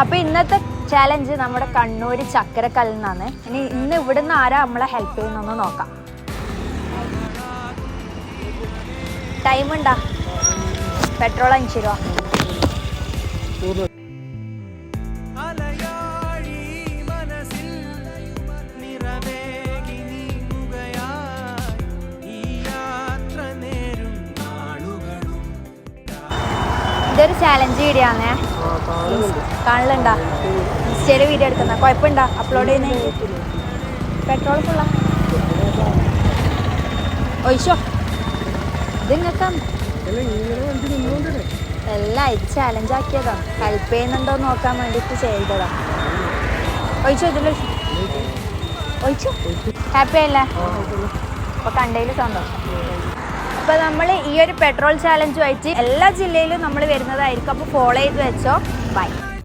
അപ്പൊ ഇന്നത്തെ ചാലഞ്ച് നമ്മുടെ കണ്ണൂര് ചക്കരക്കല്ലിൽ നിന്നാണ്. ഇനി ഇന്ന് ഇവിടുന്ന് ആരാ നമ്മളെ ഹെൽപ്പ് ചെയ്യുന്നൊന്ന് നോക്കാം. ടൈം പെട്രോൾ അഞ്ച് രൂപ. ഇതൊരു ചാലഞ്ച് വീഡിയോ ആണേ. കാണലുണ്ടാ ഇൻസ്റ്റയിൽ വീഡിയോ എടുക്കുന്ന. കുഴപ്പമുണ്ടോ? അപ്ലോഡ് ചെയ്യുന്ന? പെട്രോൾ ഫുള്ള ഒഴിച്ചോ. ഇത് നിങ്ങൾക്കാണ് എല്ലാം ഇത് ചാലഞ്ച് ആക്കിയതാ. ഹെൽപ്പ് ചെയ്യുന്നുണ്ടോ നോക്കാൻ വേണ്ടിയിട്ട് ചെയ്തതാ. ഒഴിച്ചോ ഇതിൽ ഒഴിച്ചോ. ഹാപ്പി അല്ലേ? അപ്പൊ കണ്ടതിൽ സന്തോഷം. അപ്പൊ നമ്മൾ ഈ ഒരു പെട്രോൾ ചാലഞ്ചുമായിട്ട് എല്ലാ ജില്ലയിലും നമ്മൾ വരുന്നതായിരിക്കും. അപ്പോൾ ഫോളോ ചെയ്ത് വെച്ചോ. ബൈ